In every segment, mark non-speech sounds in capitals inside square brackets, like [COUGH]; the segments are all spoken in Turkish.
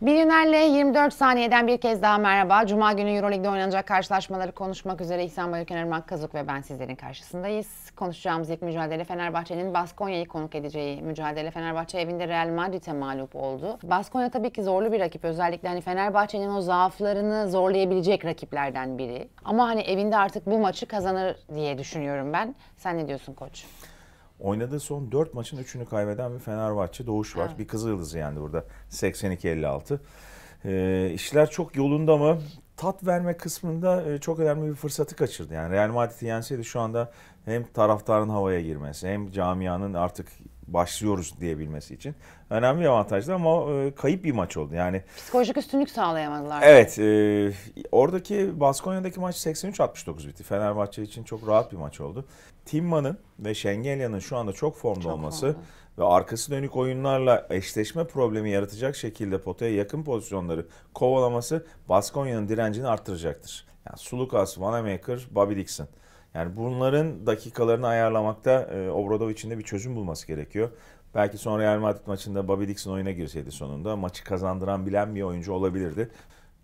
Milyoner'le 24 saniyeden bir kez daha merhaba. Cuma günü Euroleague'de oynanacak karşılaşmaları konuşmak üzere İhsan Bayülken Irmak Kazuk ve ben sizlerin karşısındayız. Konuşacağımız ilk mücadele Fenerbahçe'nin Baskonya'yı konuk edeceği mücadele. Fenerbahçe evinde Real Madrid'e mağlup oldu. Baskonya tabii ki zorlu bir rakip. Özellikle hani Fenerbahçe'nin o zaaflarını zorlayabilecek rakiplerden biri. Ama hani evinde artık bu maçı kazanır diye düşünüyorum ben. Sen ne diyorsun koç? Oynadığı son 4 maçın 3'ünü kaybeden bir Fenerbahçe Doğuş var. Evet. Bir Kızıldız'ı yendi burada 82-56. Ee, işler çok yolunda mı? Tat verme kısmında e, çok önemli bir fırsatı kaçırdı. Yani Real Madrid'i yenseydi şu anda hem taraftarın havaya girmesi hem camianın artık başlıyoruz diyebilmesi için önemli bir avantajdı ama e, kayıp bir maç oldu. Yani Psikolojik üstünlük sağlayamadılar. Evet, e, oradaki Baskonya'daki maç 83-69 bitti. Fenerbahçe için çok rahat bir maç oldu. Timma'nın ve Şengelya'nın şu anda çok formda Çok olması formda. ve arkası dönük oyunlarla eşleşme problemi yaratacak şekilde potaya yakın pozisyonları kovalaması Baskonya'nın direncini arttıracaktır. Yani Sulukas, Vanamaker, Bobby Dixon. Yani bunların dakikalarını ayarlamakta e, Obradovic'in de bir çözüm bulması gerekiyor. Belki sonra Real Madrid maçında Bobby Dixon oyuna girseydi sonunda maçı kazandıran bilen bir oyuncu olabilirdi.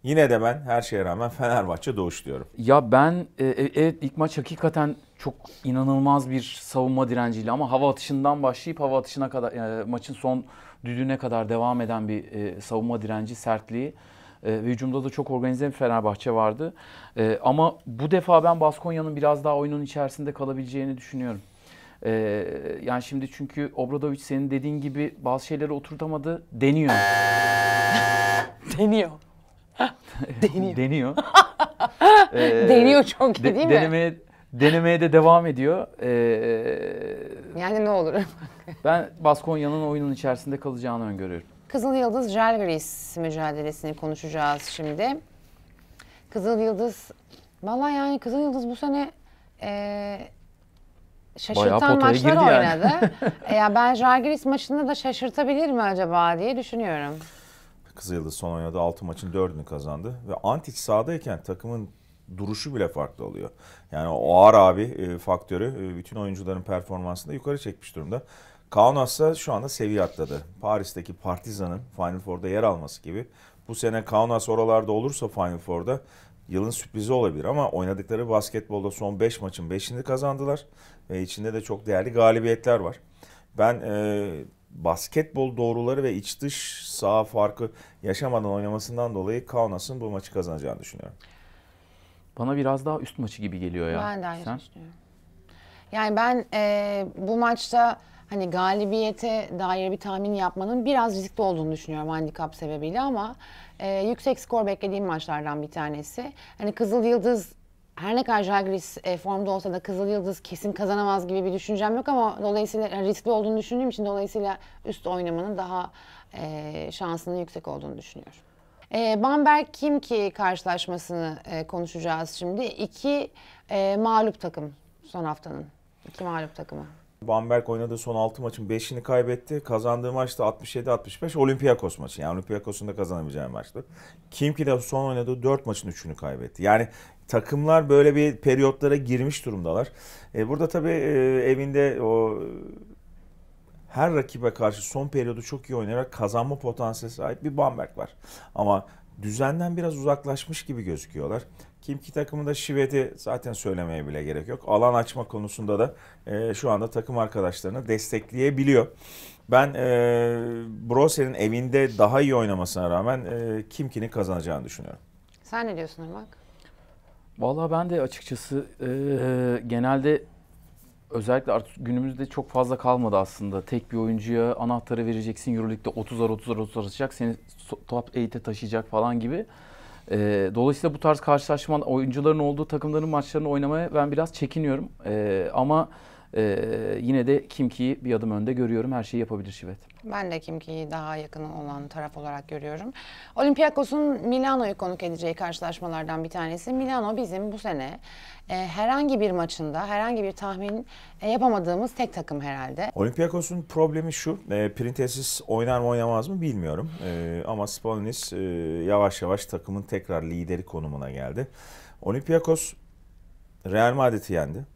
Yine de ben her şeye rağmen [LAUGHS] Fenerbahçe doğuş diyorum. Ya ben e, e, evet ilk maç hakikaten çok inanılmaz bir savunma direnciyle ama hava atışından başlayıp hava atışına kadar e, maçın son düdüğüne kadar devam eden bir e, savunma direnci, sertliği e, ve hücumda da çok organize bir Fenerbahçe vardı. E, ama bu defa ben Baskonya'nın biraz daha oyunun içerisinde kalabileceğini düşünüyorum. E, yani şimdi çünkü Obradovic senin dediğin gibi bazı şeyleri oturtamadı, deniyor. [LAUGHS] [LAUGHS] Deniyor. Deniyor. deniyor. [LAUGHS] E, Deniyor çok iyi de- değil mi? denemeye, denemeye de devam ediyor. Ee, Yani ne olur. ben Baskonya'nın oyunun içerisinde kalacağını öngörüyorum. Kızıl Yıldız Žalgiris mücadelesini konuşacağız şimdi. Kızıl Yıldız, vallahi yani Kızıl Yıldız bu sene e, şaşırtan maçlar girdi yani. oynadı. [LAUGHS] e, ya ben Žalgiris maçında da şaşırtabilir mi acaba diye düşünüyorum. Kızılyıldız son oynadığı 6 maçın 4'ünü kazandı. Ve Antic sahadayken takımın duruşu bile farklı oluyor. Yani o ağır abi e, faktörü e, bütün oyuncuların performansını da yukarı çekmiş durumda. Kaunas ise şu anda seviye atladı. Paris'teki Partizan'ın Final Four'da yer alması gibi. Bu sene Kaunas oralarda olursa Final Four'da yılın sürprizi olabilir ama oynadıkları basketbolda son 5 maçın 5'ini kazandılar ve içinde de çok değerli galibiyetler var. Ben e, basketbol doğruları ve iç dış saha farkı yaşamadan oynamasından dolayı Kaunas'ın bu maçı kazanacağını düşünüyorum. Bana biraz daha üst maçı gibi geliyor ya. Ben de aynı Sen? düşünüyorum. Yani ben e, bu maçta hani galibiyete dair bir tahmin yapmanın biraz riskli olduğunu düşünüyorum handikap sebebiyle ama e, yüksek skor beklediğim maçlardan bir tanesi. Hani Kızıl Yıldız her ne kadar Žalgiris e, formda olsa da Kızıl Yıldız kesin kazanamaz gibi bir düşüncem yok ama dolayısıyla yani riskli olduğunu düşündüğüm için dolayısıyla üst oynamanın daha e, şansının yüksek olduğunu düşünüyorum. E, Bamberg Kimki karşılaşmasını e, konuşacağız şimdi. İki e, mağlup takım son haftanın. İki mağlup takımı. Bamberg oynadığı son 6 maçın 5'ini kaybetti. Kazandığı maçta 67-65 Olympiakos maçı. Yani Olympiakos'un da kazanabileceği maçtı. Kimki de son oynadığı 4 maçın 3'ünü kaybetti. Yani takımlar böyle bir periyotlara girmiş durumdalar. E, burada tabii e, evinde o her rakibe karşı son periyodu çok iyi oynayarak kazanma potansiyeli sahip bir Bamberg var. Ama düzenden biraz uzaklaşmış gibi gözüküyorlar. Kimki takımında Şivet'i zaten söylemeye bile gerek yok. Alan açma konusunda da e, şu anda takım arkadaşlarını destekleyebiliyor. Ben e, Brose'nin evinde daha iyi oynamasına rağmen e, Kimki'nin kazanacağını düşünüyorum. Sen ne diyorsun Irmak? Vallahi ben de açıkçası e, genelde özellikle artık günümüzde çok fazla kalmadı aslında. Tek bir oyuncuya anahtarı vereceksin. Euroleague'de 30'ar 30'ar 30'ar atacak. Seni top 8'e taşıyacak falan gibi. E, dolayısıyla bu tarz karşılaşma oyuncuların olduğu takımların maçlarını oynamaya ben biraz çekiniyorum. E, ama e, yine de Kimki'yi bir adım önde görüyorum. Her şeyi yapabilir Şivet. Ben de Kimki'yi daha yakın olan taraf olarak görüyorum. Olympiakos'un Milano'yu konuk edeceği karşılaşmalardan bir tanesi. Milano bizim bu sene e, herhangi bir maçında herhangi bir tahmin e, yapamadığımız tek takım herhalde. Olympiakos'un problemi şu, e, Printezis oynar mı oynamaz mı bilmiyorum. E, ama Spalnis e, yavaş yavaş takımın tekrar lideri konumuna geldi. Olympiakos Real Madrid'i yendi.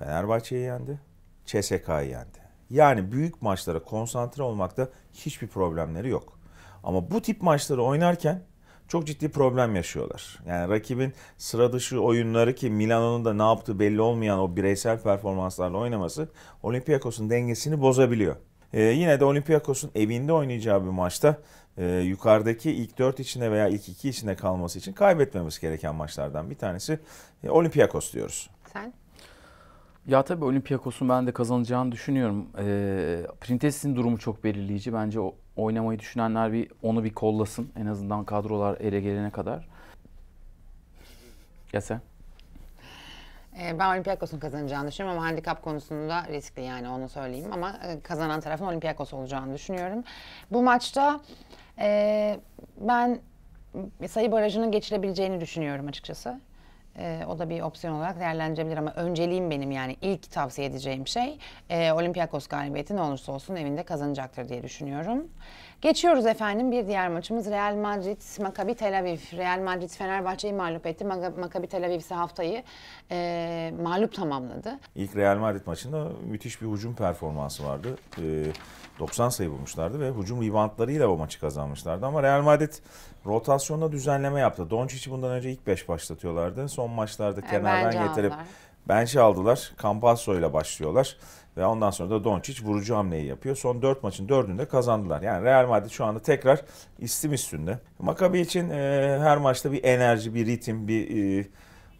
Fenerbahçe'yi yendi. CSK'yı yendi. Yani büyük maçlara konsantre olmakta hiçbir problemleri yok. Ama bu tip maçları oynarken çok ciddi problem yaşıyorlar. Yani rakibin sıra dışı oyunları ki Milano'nun da ne yaptığı belli olmayan o bireysel performanslarla oynaması Olympiakos'un dengesini bozabiliyor. Ee, yine de Olympiakos'un evinde oynayacağı bir maçta e, yukarıdaki ilk 4 içinde veya ilk 2 içinde kalması için kaybetmemesi gereken maçlardan bir tanesi e, Olympiakos diyoruz. Sen? Ya tabii Olympiakos'un ben de kazanacağını düşünüyorum. Ee, Printes'in durumu çok belirleyici. Bence o, oynamayı düşünenler bir onu bir kollasın. En azından kadrolar ele gelene kadar. Ya sen? Ee, Ben Olympiakos'un kazanacağını düşünüyorum ama handikap konusunda riskli yani onu söyleyeyim ama e, kazanan tarafın Olympiakos olacağını düşünüyorum. Bu maçta e, ben sayı barajının geçilebileceğini düşünüyorum açıkçası. E, o da bir opsiyon olarak değerlendirilebilir ama önceliğim benim yani ilk tavsiye edeceğim şey e, Olympiakos galibiyeti ne olursa olsun evinde kazanacaktır diye düşünüyorum. Geçiyoruz efendim bir diğer maçımız Real Madrid Maccabi Tel Aviv. Real Madrid Fenerbahçe'yi mağlup etti. Maccabi Tel Aviv ise haftayı e, mağlup tamamladı. İlk Real Madrid maçında müthiş bir hücum performansı vardı. Ee, 90 sayı bulmuşlardı ve hücum reboundlarıyla o maçı kazanmışlardı. Ama Real Madrid rotasyonda düzenleme yaptı. Doncic'i bundan önce ilk 5 başlatıyorlardı. Son maçlarda kenardan bence getirip aldılar. bench'e aldılar. Campasso ile başlıyorlar. Ve ondan sonra da Doncic vurucu hamleyi yapıyor. Son 4 maçın 4'ünde kazandılar. Yani Real Madrid şu anda tekrar istim üstünde. Maccabi için e, her maçta bir enerji, bir ritim, bir e,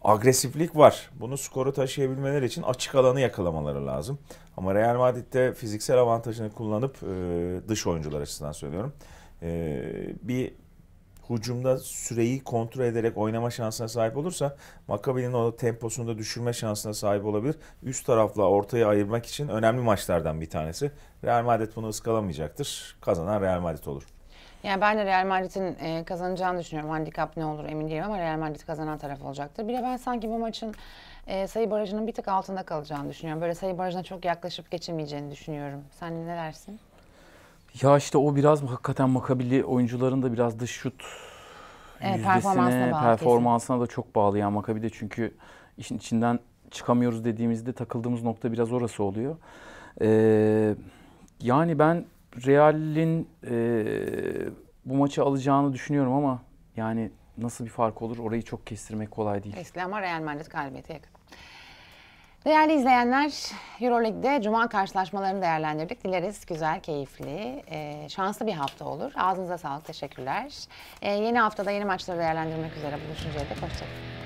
agresiflik var. Bunu skoru taşıyabilmeleri için açık alanı yakalamaları lazım. Ama Real Madrid'de fiziksel avantajını kullanıp e, dış oyuncular açısından söylüyorum. E, bir hücumda süreyi kontrol ederek oynama şansına sahip olursa Maccabi'nin o temposunu da düşürme şansına sahip olabilir. Üst tarafla ortaya ayırmak için önemli maçlardan bir tanesi. Real Madrid bunu ıskalamayacaktır. Kazanan Real Madrid olur. Yani ben de Real Madrid'in e, kazanacağını düşünüyorum. Handikap ne olur emin değilim ama Real Madrid kazanan taraf olacaktır. Bir de ben sanki bu maçın e, sayı barajının bir tık altında kalacağını düşünüyorum. Böyle sayı barajına çok yaklaşıp geçemeyeceğini düşünüyorum. Sen ne dersin? Ya işte o biraz hakikaten Makabili oyuncuların da biraz dış şut Evet, yüzdesine, performansına bağlı performansına da çok bağlı yani Makabi'de çünkü işin içinden çıkamıyoruz dediğimizde takıldığımız nokta biraz orası oluyor. Ee, yani ben Real'in e, bu maçı alacağını düşünüyorum ama yani nasıl bir fark olur orayı çok kestirmek kolay değil. Riskli ama Real Madrid galibiyete yakın. Değerli izleyenler, Euroleague'de Cuma karşılaşmalarını değerlendirdik. Dileriz güzel, keyifli, e, şanslı bir hafta olur. Ağzınıza sağlık, teşekkürler. E, yeni haftada yeni maçları değerlendirmek üzere buluşuncaya dek hoşçakalın.